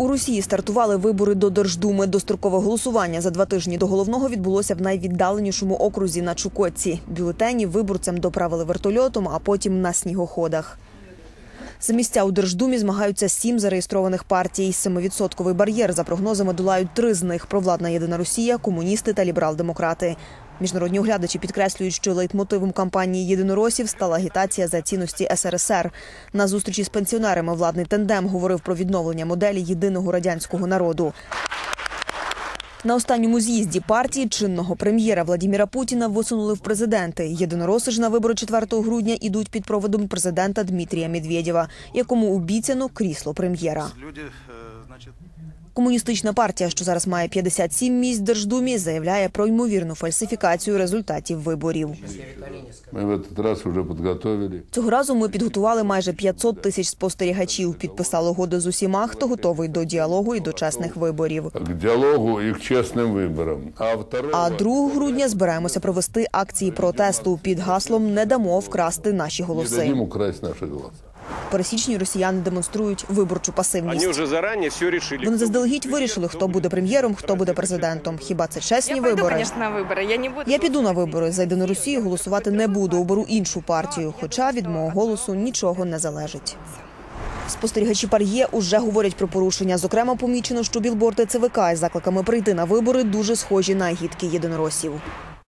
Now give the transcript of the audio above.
У Росії стартували вибори до Держдуми. Дострокове голосування за два тижні до головного відбулося в найвіддаленішому окрузі на Чукотці. Бюлетені виборцям доправили вертольотом, а потім на снігоходах. За місця у Держдумі змагаються сім зареєстрованих партій. Семивідсотковий бар'єр за прогнозами долають три з них: провладна єдина Росія, комуністи та ліберал-демократи. Міжнародні оглядачі підкреслюють, що лейтмотивом кампанії єдиноросів стала агітація за цінності СРСР. На зустрічі з пенсіонерами владний тендем говорив про відновлення моделі єдиного радянського народу. На останньому з'їзді партії чинного прем'єра Владіміра Путіна висунули в президенти. Єдинороси ж на вибори 4 грудня ідуть під проводом президента Дмитрія Медведєва, якому обіцяно крісло прем'єра. Люди, э, значит, Комуністична партія, що зараз має 57 місць в Держдумі, заявляє про ймовірну фальсифікацію результатів виборів. Мы в этот раз уже подготовили. Цього разу ми підготували майже 500 тисяч спостерігачів. Підписали угоди з усіма, хто готовий до діалогу і до чесних виборів. К диалогу и к честным выборам. А 2 А 2 грудня збираємося провести акції протесту під гаслом Не дамо вкрасти наші не голоси. дадим украсть наши голоса. Пересічні росіяни демонструють виборчу Они пасивність. уже заранее все решили. Вони заздалегідь вирішили, хто буде прем'єром, хто буде президентом. Хіба це чесні Я пойду, вибори? конечно, на выборы. Я не буду. Я піду на вибори. За єдину Росію голосувати не буду. Оберу іншу партію. Хоча від мого голосу нічого не залежить. Спостерігачі пар'є уже говорять про порушення. Зокрема, помічено, що білборди ЦВК із закликами прийти на вибори дуже схожі на агітки єдиноросів.